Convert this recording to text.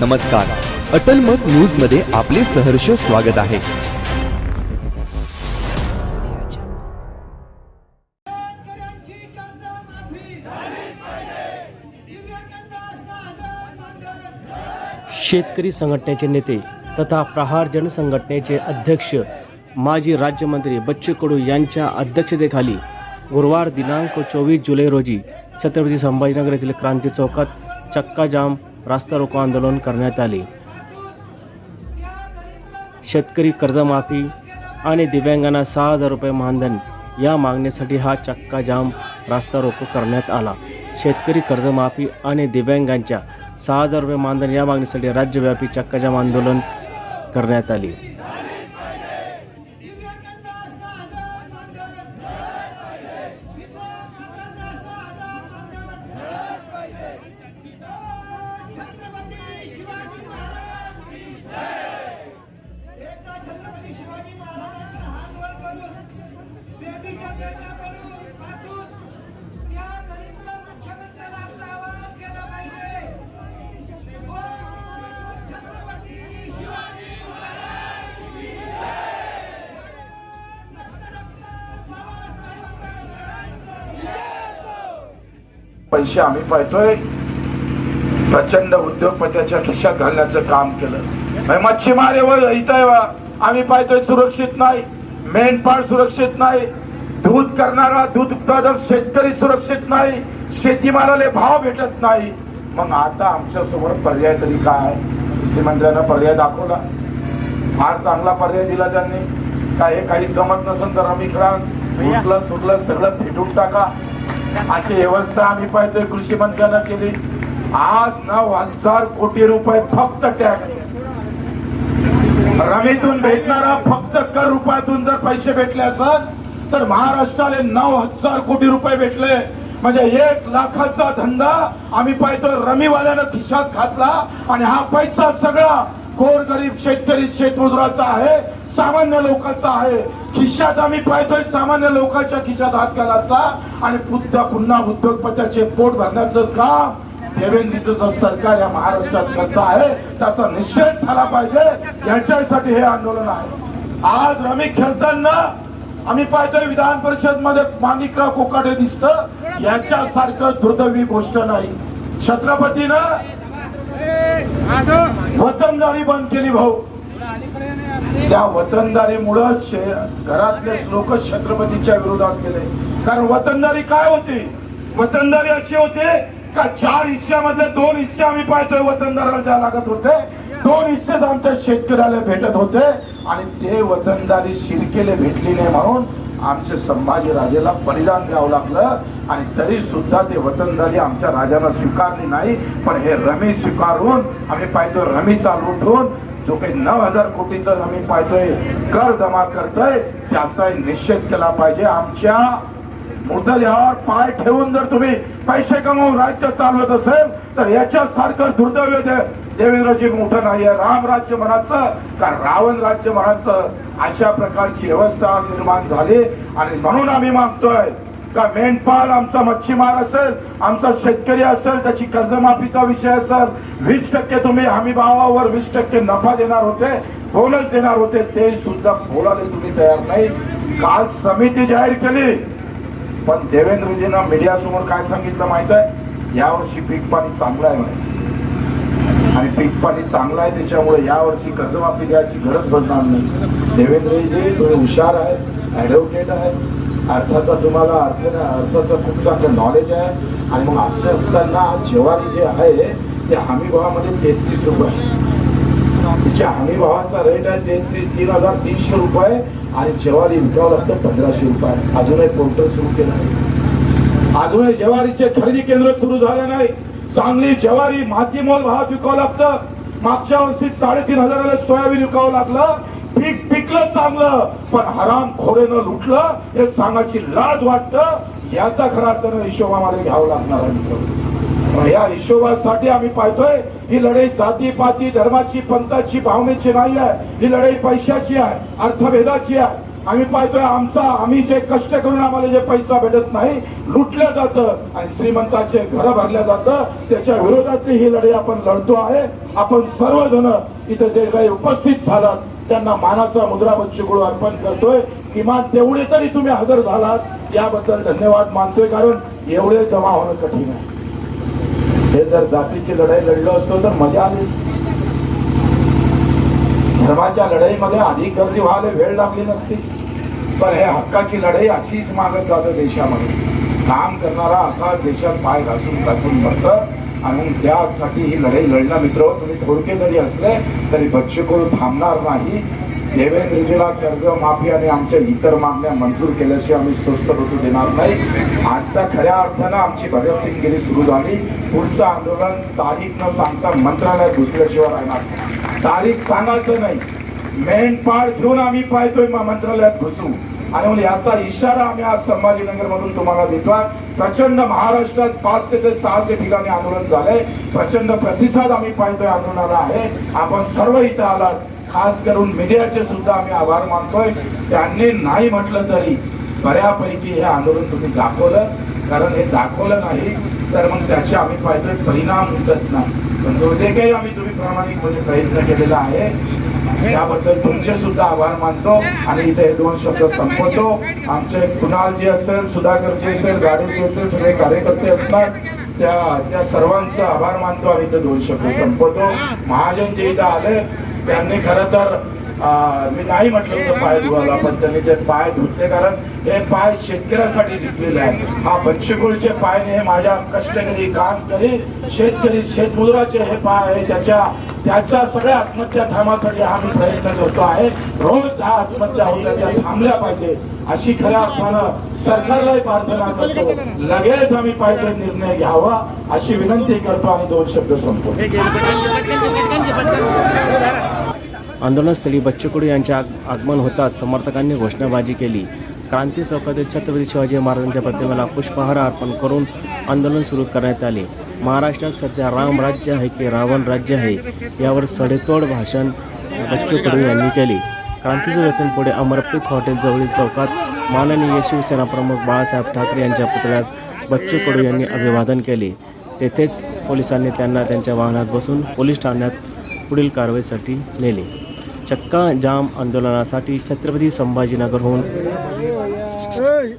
नमस्कार. अटल मत न्यूजमध्ये आपले सहर्ष स्वागत आहे. शेतकरी संघटनेचे नेते तथा प्रहार जनसंघटनेचे अध्यक्ष माजी राज्यमंत्री बच्चू कडू यांच्या अध्यक्षतेखाली गुरुवार दिनांक चोवीस जुलै रोजी छत्रपती संभाजीनगर येथील क्रांती चौकात चक्काजाम रास्ता रोको आंदोलन करण्यात आले. शेतकरी कर्जमाफी आणि दिव्यांगांना सहा हजार रुपये मानधन या मागणीसाठी हा चक्काजाम रास्ता रोको करण्यात आला. शेतकरी कर्जमाफी आणि दिव्यांगांच्या सहा हजार रुपये मानधन या मागणीसाठी राज्यव्यापी चक्काजाम आंदोलन करण्यात आले. पैसे आम्ही पाहतोय. प्रचंड उद्योगपत्याच्या खिशात घालण्याचं काम केलं. मच्छीमार एवढं इथं. आम्ही पाहतोय सुरक्षित नाही. मेंढपाळ सुरक्षित नाही. दूध करणारा दूध उत्पादक शेतकरी सुरक्षित नाही. शेतीमालाले भाव भेटत नाही. मग आता आमच्यासमोर पर्याय तरी काय मुख्यमंत्र्यांना पर्याय दाखवला. फार चांगला पर्याय दिला त्यांनी. काय हे काही जमत नसेल तर आम्ही उठलं सुटलं सगळं फेटून टाका. अशी व्यवस्था आम्ही पाहतोय कृषी मंत्र्यांना केली. आज नऊ हजार कोटी रुपये फक्त टॅक्स रमेतून भेटणारा फक्त कर रुपयातून जर पैसे भेटले असत तर महाराष्ट्राला नऊ हजार कोटी रुपये भेटले. म्हणजे एक लाखाचा धंदा आम्ही पाहतोय रमीवाल्यानं खिशात घातला आणि हा पैसा सगळा गोरगरीब शेतकरी शेतमजुराचा आहे सामान्य लोकांचा आहे. खिशात आम्ही पाहतोय सामान्य लोकांच्या खिशात हात घालायचा आणि पुन्हा पुन्हा उद्योगपत्याचे पोट भरण्याचं काम देवेंद्रचं सरकार या महाराष्ट्रात करत आहे. त्याचा निषेध झाला पाहिजे. याच्यासाठी हे आंदोलन आहे. आज रमी खेळताना आम्ही पाहतोय विधान परिषदमध्ये माणिकराव कोकाटे दिसत. याच्यासारखं दुर्दैवी गोष्ट नाही. छत्रपतीनं वतनदारी बंद केली भाऊ. त्या वतनदारीमुळं घरातलेच घरातले लोक छत्रपतीच्या विरोधात गेले. कारण वतनदारी काय होती? वतनदारी अशी होती का चार हिस्स्यामध्ये दोन हिस्से आम्ही पाहतोय वतनदाराला द्या लागत होते. दोन हिस्से आमच्या शेतकऱ्याला भेटत होते. आणि ते वतनदारी शिरकेले भेटली नाही म्हणून आमचे संभाजी राजेला बलिदान द्यावं लागलं. आणि तरी सुद्धा ते वतनदारी आमच्या राजाला स्वीकारली नाही. पण हे रमी स्वीकारून आम्ही पाहतो रमीचा लुटून जो काही नऊ हजार कोटीचा आम्ही पाहतोय कर जमा करतोय त्याचा निश्चित केला पाहिजे. आमच्या मृतदेहावर पाय ठेवून जर तुम्ही पैसे कमवून राज्य चालवत असेल तर याच्यासारखं दुर्दैव देवेंद्रजी मोठं नाहीये. राम राज्य म्हणायचं का रावण राज्य म्हणायचं? अशा प्रकारची व्यवस्था निर्माण झाली आणि म्हणून आम्ही मागतोय. का मेंढपाळ आमचा मच्छीमार असेल आमचा शेतकरी असेल त्याची कर्जमाफीचा विषय असेल वीस टक्के तुम्ही हमी भावावर वीस टक्के नफा देणार होते बोनस देणार होते ते सुद्धा बोलायला तुम्ही तयार नाही. काल समिती जाहीर केली. पण देवेंद्रजीनं मीडिया समोर काय सांगितलं माहीत आहे? यावर्षी पीक पाणी चांगलं आहे म्हणे. आणि पीक पाणी चांगलं आहे त्याच्यामुळे यावर्षी कर्जमाफी द्यायची गरज पडणार नाही. देवेंद्रजी तुम्ही हुशार आहे ॲडव्होकेट आहे. अर्थाचा तुम्हाला अर्थ अर्थाचं खूप चांगलं नॉलेज आहे. आणि मग असं असताना ज्वारी जे आहे ते हमी भावामध्ये तेहतीस रुपये. तिच्या हमी भावाचा रेट आहे तेहतीस तीन हजार तीनशे रुपये. आणि ज्वारी विकावं लागतं पंधराशे रुपये. अजूनही पोर्टल सुरू केलं नाही. अजूनही ज्वारीचे खरेदी केंद्र सुरू झाले नाही. चांगली ज्वारी मातीमोल भावात विकावं लागतं. मागच्या वर्षी साडेतीन हजाराला सोयाबीन विकावं लागलं. पीक पिकलं चांगलं पण हराम खोरेनं लुटलं हे सांगायची लाज वाटत याचा खरा अर्थानं हिशोब आम्हाला घ्यावा लागणार आहे या हिशोबासाठी आम्ही पाहतोय ही लढाई जाती पाती धर्माची पंथाची भावनेची नाही आहे. ही लढाई पैशाची आहे अर्थभेदाची आहे. आम्ही पाहतोय आमचा आम्ही जे कष्ट करून आम्हाला जे पैसा भेटत नाही लुटलं जातं आणि श्रीमंताचे घर भरल्या जातं. त्याच्या विरोधातली ही लढाई आपण लढतो आहे. आपण सर्वजण इथे जे काही उपस्थित झालात त्यांना मानाचा मुद्रा बच्चूकडू अर्पण करतोय. किमान तेवढे तरी तुम्ही हजर झालात. याबद्दल धन्यवाद मानतोय कारण एवढे जमा होणं कठीण आहे. हे जर जातीची लढाई लढलो असतो तर मजा आली असती. धर्माच्या लढाईमध्ये अधिक गर्दी व्हायला वेळ लागली नसती पण हे हक्काची लढाई अशीच मागत जातं देशामध्ये काम करणारा असा देशात पाय घासून घासून मरतं आणि त्यासाठी ही लढाई लढणं मित्र तुम्ही थोडके जरी असले तरी बच्चे कडू थांबणार नाही देवेंद्रजीला कर्जमाफी आणि आमच्या इतर मागण्या मंजूर केल्याशिवाय आम्ही स्वस्त बसू देणार नाही. आता खऱ्या अर्थानं आमची भगतसिंगगिरी सुरू झाली. पुढचं आंदोलन तारीख न सांगता मंत्रालयात घुसल्याशिवाय राहणार तारीख सांगायचं नाही. मेन घेऊन आम्ही पाहतोय मंत्रालयात घुसू. आणि म्हणून याचा इशारा आम्ही आज संभाजीनगर मधून तुम्हाला देतोय प्रचंड महाराष्ट्रात पाचशे ते सहाशे ठिकाणी आंदोलन झालंय. प्रचंड प्रतिसाद आम्ही पाहतोय आंदोलनाला आहे. आपण सर्व इथं आलात. खास करून मीडियाचे सुद्धा आम्ही आभार मानतोय. त्यांनी नाही म्हटलं तरी बऱ्यापैकी हे आंदोलन तुम्ही दाखवलं. कारण हे दाखवलं नाही तर मग त्याचे आम्ही पाहिजे परिणाम उठत नाही. पण जो जे काही आम्ही तुम्ही प्रामाणिकपणे प्रयत्न केलेला आहे त्याबद्दल तुमचे सुद्धा आभार मानतो. आणि इथे हे दोन शब्द संपवतो. आमचे कुणालजी असेल सुधाकरजी असेल गाडीजी असेल सगळे कार्यकर्ते असतात. त्या त्या सर्वांचा आभार मानतो. आणि इथे दोन शब्द संपवतो. महाजन जे इथं आले त्यांनी खरं तर अं, मी नाही म्हटलं होतं पाय धुवायला पण त्यांनी ते पाय धुतले कारण हे पाय शेतकऱ्यासाठी धुतलेले आहे हा बच्चकुळचे पाय हे माझ्या कष्टकरी काम करी शेतकरी शेतमजुराचे हे पाय आहे त्याच्या त्याच्या सगळ्या आत्महत्या थांबासाठी आम्ही प्रयत्न करतो आहे. रोज त्या आत्महत्या होत्या त्या थांबल्या पाहिजे. अशी खऱ्या अर्थानं सरकारलाही प्रार्थना करतो. लगेच आम्ही पाहिजे निर्णय घ्यावा अशी विनंती करतो आणि दोन शब्द संपतो आंदोलनस्थळी बच्चू कडू यांचे आगमन होताच समर्थकांनी घोषणाबाजी केली. क्रांती चौकातील छत्रपती शिवाजी महाराजांच्या प्रतिमेला पुष्पहार अर्पण करून आंदोलन सुरू करण्यात आले. महाराष्ट्रात सध्या राम राज्य आहे की रावण राज्य आहे यावर सडेतोड भाषण बच्चू कडू यांनी केले. क्रांतीचं चौक पुढे अमरप्रीत हॉटेल जवळील चौकात माननीय शिवसेना प्रमुख बाळासाहेब ठाकरे यांच्या पुतळ्यास बच्चू कडू यांनी अभिवादन केले. तेथेच पोलिसांनी त्यांना त्यांच्या वाहनात बसून पोलीस ठाण्यात पुढील कारवाईसाठी नेले. चक्का जाम आंदोलनासाठी छत्रपती संभाजीनगरहून